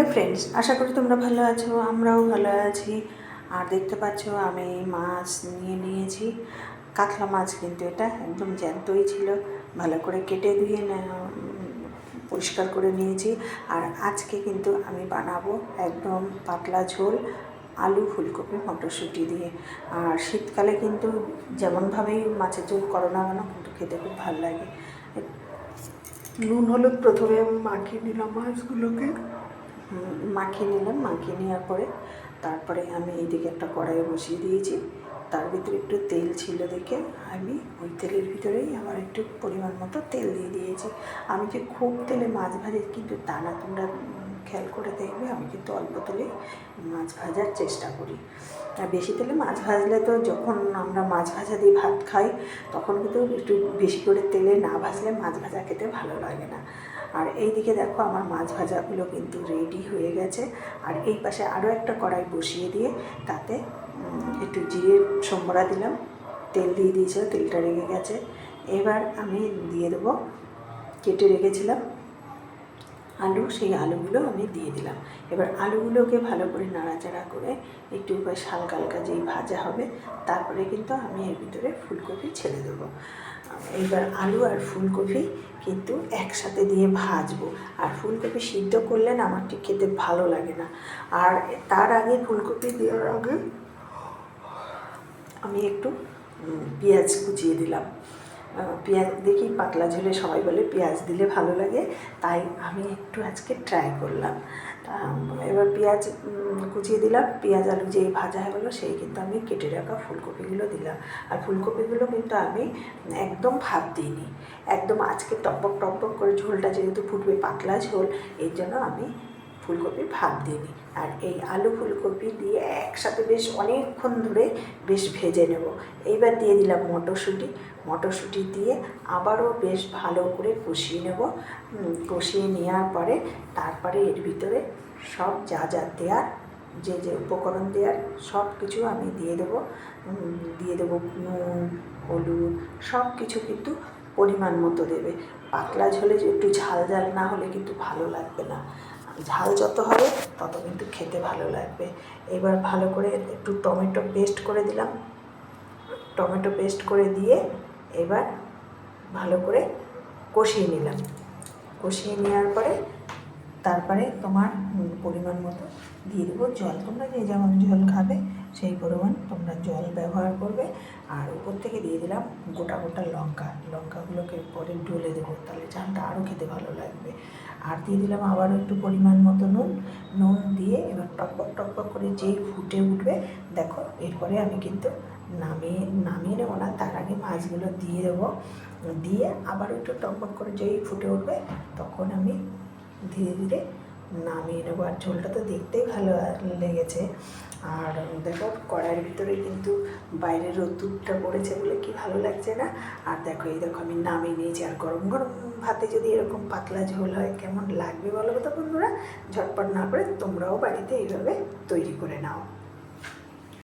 Hello friends আশা করি তোমরা ভালো আছো, আমরাও ভালো আছি। আর দেখতে পাচ্ছ, আমি মাছ নিয়ে নিয়েছি। কাতলা মাছ কিন্তু এটা একদম জ্যান্তই ছিল। ভালো করে কেটে না- পরিষ্কার করে নিয়েছি। আর আজকে কিন্তু আমি বানাবো একদম পাতলা ঝোল আলু ফুলকপি মটরশুঁটি দিয়ে। আর শীতকালে কিন্তু যেমনভাবেই মাছের ঝোল করো না কেন, কিন্তু খেতে খুব ভালো লাগে। নুন হলুদ প্রথমে মাখিয়ে নিলাম মাছগুলোকে। মাখিয়ে নিলাম, মাখিয়ে নেওয়ার পরে তারপরে আমি এইদিকে একটা কড়াইয়ে বসিয়ে দিয়েছি। তার ভিতরে একটু তেল ছিল দেখে আমি ওই তেলের ভিতরেই আমার একটু পরিমাণ মতো তেল দিয়ে দিয়েছি। আমি যে খুব তেলে মাছ ভাজি, কিন্তু তা না, তোমরা খেয়াল করে দেখবে, আমি কিন্তু অল্প তেলেই মাছ ভাজার চেষ্টা করি। আর বেশি তেলে মাছ ভাজলে তো যখন আমরা মাছ ভাজা দিয়ে ভাত খাই, তখন কিন্তু একটু বেশি করে তেলে না ভাজলে মাছ ভাজা খেতে ভালো লাগে না। আর এই দিকে দেখো আমার মাছ ভাজাগুলো কিন্তু রেডি হয়ে গেছে। আর এই পাশে আরও একটা কড়াই বসিয়ে দিয়ে তাতে একটু জিরে সম্বরা দিলাম। তেল দিয়ে দিয়েছিল, তেলটা রেগে গেছে। এবার আমি দিয়ে দেবো, কেটে রেখেছিলাম। আলু, সেই আলুগুলো আমি দিয়ে দিলাম। এবার আলুগুলোকে ভালো করে নাড়াচাড়া করে একটু বেশ হালকা যেই ভাজা হবে, তারপরে কিন্তু আমি এর ভিতরে ফুলকপি ছেড়ে দেবো। এবার আলু আর ফুলকপি কিন্তু একসাথে দিয়ে ভাজবো। আর ফুলকপি সিদ্ধ করলে না আমার ঠিক খেতে ভালো লাগে না। আর তার আগে ফুলকপি দেওয়ার আগে আমি একটু পেঁয়াজ কুচিয়ে দিলাম। পেঁয়াজ, দেখি পাতলা ঝোলে সবাই বলে পেঁয়াজ দিলে ভালো লাগে, তাই আমি একটু আজকে ট্রাই করলাম। এবার পেঁয়াজ কুচিয়ে দিলাম, পেঁয়াজ আলু যেই ভাজা হয়ে গেলো সেই কিন্তু আমি কেটে রাখা ফুলকপিগুলো দিলাম। আর ফুলকপিগুলো কিন্তু আমি একদম ভাত দিইনি, একদম আজকে টকবক টকবক করে ঝোলটা যেহেতু ফুটবে পাতলা ঝোল, এর জন্য আমি ফুলকপি ভাত দিইনি আর এই আলু ফুলকপি দিয়ে একসাথে বেশ অনেকক্ষণ ধরে বেশ ভেজে নেব। এইবার দিয়ে দিলাম মটরশুঁটি। মটরশুঁটি দিয়ে আবারও বেশ ভালো করে কষিয়ে নেব। কষিয়ে নেওয়ার পরে তারপরে এর ভিতরে সব যা যা দেওয়ার যে যে উপকরণ দেওয়ার সব কিছু আমি দিয়ে দেবো। দিয়ে দেবো নুন, হলুদ, সব কিছু কিন্তু পরিমাণ মতো দেবে। পাতলা ঝোলে একটু ঝাল ঝাল না হলে কিন্তু ভালো লাগবে না। ঝাল যত হবে, তত কিন্তু খেতে ভালো লাগবে। এবার ভালো করে একটু টমেটো পেস্ট করে দিলাম। টমেটো পেস্ট করে দিয়ে এবার ভালো করে কষিয়ে নিলাম। কষিয়ে নেওয়ার পরে তারপরে তোমার পরিমাণ মতো দিয়ে দেবো জল। তোমরা যে যেমন জল খাবে, সেই পরিমাণ তোমরা জল ব্যবহার করবে। আর উপর থেকে দিয়ে দিলাম গোটা গোটা লঙ্কা। লঙ্কাগুলোকে পরে ডলে দেবো, তাহলে চানটা আরও খেতে ভালো লাগবে। আর দিয়ে দিলাম আবারও একটু পরিমাণ মতো নুন। নুন দিয়ে এবার টকবক টকবক করে যেই ফুটে উঠবে, দেখো এরপরে আমি কিন্তু নামিয়ে নামিয়ে নেব না, তার আগে মাছগুলো দিয়ে দেবো। দিয়ে আবার একটু টকবক করে যেই ফুটে উঠবে, তখন আমি ধীরে ধীরে নামিয়ে নেব। আর ঝোলটা তো দেখতেই ভালো লেগেছে। আর দেখো, কড়াইয়ের ভিতরে কিন্তু বাইরের রোদ্দুরটা পড়েছে বলে কি ভালো লাগছে না? আর দেখো, এই দেখো, আমি নামিয়ে নিয়েছি। আর গরম গরম ভাতে যদি এরকম পাতলা ঝোল হয়, কেমন লাগবে বলো তো বন্ধুরা? ঝটপট না করে তোমরাও বাড়িতে এইভাবে তৈরি করে নাও।